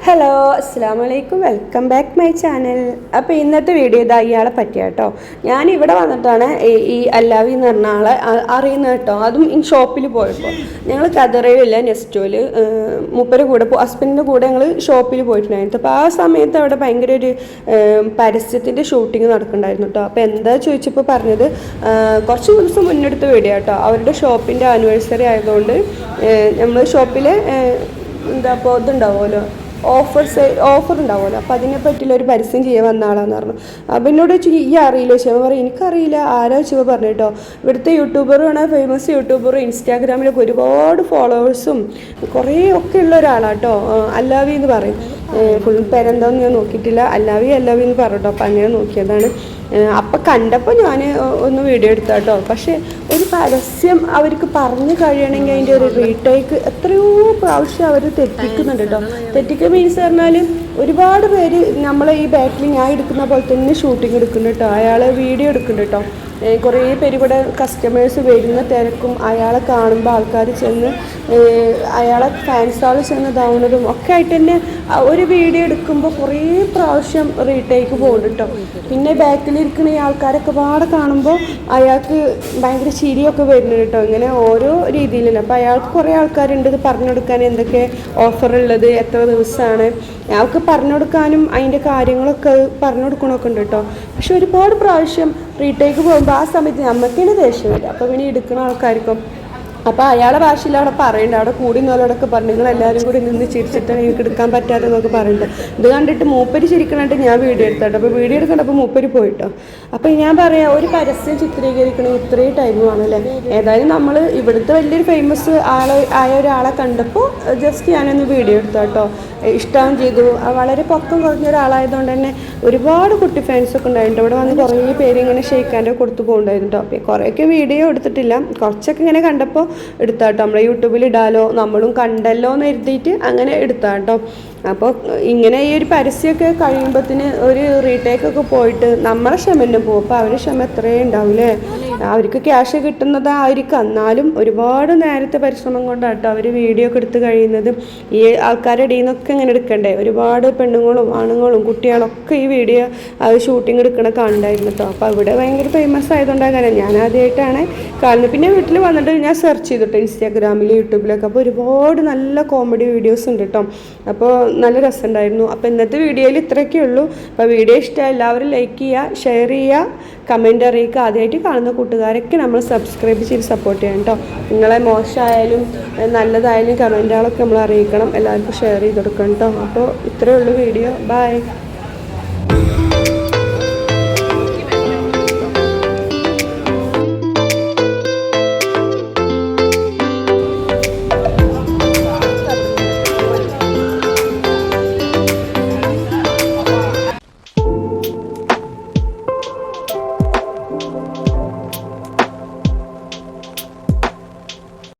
Hello അസ്സാം വലൈക്കും welcome back my channel അപ്പോൾ ഇന്നത്തെ വീഡിയോ ഇതാ ഇയാളെ പറ്റിയ കേട്ടോ. ഞാൻ ഇവിടെ വന്നിട്ടാണ് ഈ- അല്ലാവി എന്ന് പറഞ്ഞ ആളെ അറിയുന്നത് കേട്ടോ. അതും ഈ ഷോപ്പിൽ പോയപ്പോൾ ഞങ്ങൾ കതറയില്ല നെസ്റ്റോയിൽ മുപ്പര കൂടെ ഹസ്ബൻഡിന്റെ കൂടെ ഞങ്ങൾ ഷോപ്പിൽ പോയിട്ടുണ്ടായിരുന്നു. അപ്പോൾ ആ സമയത്ത് അവിടെ ഭയങ്കര ഒരു പരസ്യത്തിന്റെ ഷൂട്ടിംഗ് നടക്കുന്നുണ്ടായിരുന്നു കേട്ടോ. അപ്പോൾ എന്താ ചോദിച്ചപ്പോൾ പറഞ്ഞത് കുറച്ച് ദിവസം മുന്നെടുത്ത വീഡിയോ കേട്ടോ അവരുടെ ഷോപ്പിന്റെ ആനിവേഴ്സറി ആയതുകൊണ്ട് നമ്മൾ ഷോപ്പിൽ എന്താ ഇപ്പോൾ ഓഫേഴ്സ് ഓഫർ ഉണ്ടാവുമല്ലോ. അപ്പോൾ അതിനെ പറ്റിയുള്ള ഒരു പരസ്യം ചെയ്യാൻ വന്ന ആളാന്ന് പറഞ്ഞു. അപ്പം എന്നോട് ചോദിച്ചു ഈ അറിയില്ല ശിവ? പറയും എനിക്കറിയില്ല. ആരാ ശിവ? പറഞ്ഞു കേട്ടോ. ഇവിടുത്തെ യൂട്യൂബറുമാണ് ഫേമസ് യൂട്യൂബറും ഇൻസ്റ്റാഗ്രാമിലൊക്കെ ഒരുപാട് ഫോളോവേഴ്സും കുറേ ഒക്കെ ഉള്ള ഒരാളാണ് കേട്ടോ അല്ലാവി എന്ന് പറയും. ഫുൾ പേരെന്താന്ന് ഞാൻ നോക്കിയിട്ടില്ല. അല്ലാവി അല്ലാവി എന്ന് പറഞ്ഞു കേട്ടോ. അപ്പം അങ്ങനെ നോക്കിയതാണ്. അപ്പം കണ്ടപ്പോൾ ഞാൻ ഒന്ന് വീഡിയോ എടുത്താട്ടോ. പക്ഷേ ഒരു പരസ്യം അവർക്ക് പറഞ്ഞു കഴിയണമെങ്കിൽ അതിന്റെ ഒരു റീടേക്ക് എത്രയോ പ്രാവശ്യം അവർ തെറ്റിക്കുന്നുണ്ട് കേട്ടോ തെറ്റിക്കുക മീൻസ് പറഞ്ഞാൽ ഒരുപാട് പേര് നമ്മളെ ഈ ബാക്കിൽ ഞാൻ എടുക്കുന്ന പോലെ തന്നെ ഷൂട്ടിംഗ് എടുക്കുന്നുണ്ട് കേട്ടോ അയാൾ വീഡിയോ എടുക്കുന്നുണ്ട് കേട്ടോ കുറേ പേര് ഇവിടെ കസ്റ്റമേഴ്സ് വരുന്ന തിരക്കും അയാളെ കാണുമ്പോൾ ആൾക്കാർ ചെന്ന് അയാളെ ഫാൻസാൾ ആൾ ചെന്ന് ഇതാവുന്നതും ഒക്കെ ആയിട്ട് തന്നെ ഒരു വീഡിയോ എടുക്കുമ്പോൾ കുറേ പ്രാവശ്യം റീടേക്ക് പോകും കേട്ടോ പിന്നെ ബാക്കിലിരിക്കുന്ന ഈ ആൾക്കാരൊക്കെ പാടെ കാണുമ്പോൾ അയാൾക്ക് ഭയങ്കര ചിരിയൊക്കെ വരുന്നുണ്ട് കേട്ടോ ഇങ്ങനെ ഓരോ രീതിയിലല്ല അപ്പോൾ അയാൾക്ക് കുറേ ആൾക്കാരുണ്ട് ഇത് പറഞ്ഞു കൊടുക്കാൻ എന്തൊക്കെ ഓഫർ ഉള്ളത് എത്ര ദിവസമാണ് അയാൾക്ക് പറഞ്ഞു കൊടുക്കാനും അതിന്റെ കാര്യങ്ങളൊക്കെ പറഞ്ഞു കൊടുക്കണമൊക്കെ ഉണ്ട് കേട്ടോ പക്ഷെ ഒരുപാട് പ്രാവശ്യം റീടേക്ക് പോകുമ്പോൾ ആ സമയത്ത് നമുക്കിനി ദേഷ്യമില്ല അപ്പോൾ പിന്നെ എടുക്കുന്ന ആൾക്കാർക്കും അപ്പോൾ അയാളെ ഭാഷയിൽ അവിടെ പറയുന്നുണ്ട് അവിടെ കൂടി നിന്നവരോടൊക്കെ പറഞ്ഞു. നിങ്ങൾ എല്ലാവരും കൂടി നിന്ന് ചിരിച്ചിട്ട് എനിക്ക് എടുക്കാൻ പറ്റാതെ എന്നൊക്കെ പറയുന്നുണ്ട് ഇത് കണ്ടിട്ട് മൂപ്പര് ചിരിക്കണിട്ട് ഞാൻ വീഡിയോ എടുത്തോട്ടോ. അപ്പോൾ വീഡിയോ എടുക്കണ്ടപ്പോൾ മൂപ്പര് പോയിട്ടോ. അപ്പോൾ ഞാൻ പറയാം ഒരു പരസ്യം ചിത്രീകരിക്കണം ഇത്രയും ടൈം ആണല്ലേ ഏതായാലും നമ്മൾ ഇവിടുത്തെ വലിയൊരു ഫേമസ് ആളെ ആയ ഒരാളെ കണ്ടപ്പോൾ ജസ്റ്റ് ഞാനൊന്ന് വീഡിയോ എടുത്തോട്ടോ. ഇഷ്ടം ചെയ്തു. വളരെ പൊക്കം കുറഞ്ഞ ഒരാളായതുകൊണ്ട് തന്നെ ഒരുപാട് കുട്ടി ഫാൻസ് ഒക്കെ ഉണ്ടായിട്ടുണ്ട്. ഇവിടെ വന്ന് കുറേ പേര് ഇങ്ങനെ ഷെയ്ക്കാന്റെ കൊടുത്തു പോകുന്നുണ്ടായിരുന്നു കേട്ടോ അപ്പോൾ കുറേയൊക്കെ വീഡിയോ എടുത്തിട്ടില്ല. കുറച്ചൊക്കെ ഇങ്ങനെ കണ്ടപ്പോൾ എടുത്താട്ടോ. നമ്മളെ യൂട്യൂബിൽ ഇടാലോ നമ്മളും കണ്ടല്ലോ എന്ന് എഴുതിയിട്ട് അങ്ങനെ എടുത്താട്ടോ. അപ്പോൾ ഇങ്ങനെ ഈ ഒരു പരസ്യമൊക്കെ കഴിയുമ്പോഴത്തിന് ഒരു റീടേക്കൊക്കെ പോയിട്ട് നമ്മളെ ക്ഷമ തന്നെ പോകും. അപ്പോൾ അവരുടെ ക്ഷമ എത്രയേ ഉണ്ടാവില്ലേ അവർക്ക് ക്യാഷ് കിട്ടുന്നതായിരിക്കും എന്നാലും ഒരുപാട് നേരത്തെ പരിശ്രമം കൊണ്ടാട്ടോ അവർ വീഡിയോ ഒക്കെ എടുത്ത് കഴിയുന്നത്. ഈ ആൾക്കാരുടെ ഇടയിൽ നിന്നൊക്കെ ഇങ്ങനെ എടുക്കണ്ടേ? ഒരുപാട് പെണ്ണുങ്ങളും ആണുങ്ങളും കുട്ടികളൊക്കെ ഈ വീഡിയോ ഷൂട്ടിംഗ് എടുക്കണ കാണണ്ടായിരുന്നു കേട്ടോ അപ്പോൾ അവിടെ ഭയങ്കര ഫേമസ് ആയതുകൊണ്ടാണ് ഞാൻ ആദ്യമായിട്ടാണ് കാണുന്നത്. പിന്നെ വീട്ടിൽ വന്നിട്ട് ഞാൻ സെർച്ച് ചെയ്തിട്ടോ ഇൻസ്റ്റാഗ്രാമിൽ യൂട്യൂബിലൊക്കെ. അപ്പോൾ ഒരുപാട് നല്ല കോമഡി വീഡിയോസ് ഉണ്ട് കേട്ടോ അപ്പോൾ നല്ല രസമുണ്ടായിരുന്നു. അപ്പോൾ ഇന്നത്തെ വീഡിയോയിൽ ഇത്രയൊക്കെ ഉള്ളൂ. അപ്പോൾ വീഡിയോ ഇഷ്ടമായി എല്ലാവരും ലൈക്ക് ചെയ്യുക ഷെയർ ചെയ്യുക. കമന്റ് അറിയിക്കുക. ആദ്യമായിട്ട് കാണുന്ന കൂട്ടുകാരൊക്കെ നമ്മൾ സബ്സ്ക്രൈബ് ചെയ്ത് സപ്പോർട്ട് ചെയ്യണം കേട്ടോ. നിങ്ങളെ മോശമായാലും നല്ലതായാലും കമന്റുകളൊക്കെ നമ്മൾ അറിയിക്കണം. എല്ലാവർക്കും ഷെയർ ചെയ്ത് കൊടുക്കണം കേട്ടോ. അപ്പോൾ ഇത്രയേ ഉള്ളൂ വീഡിയോ ബൈ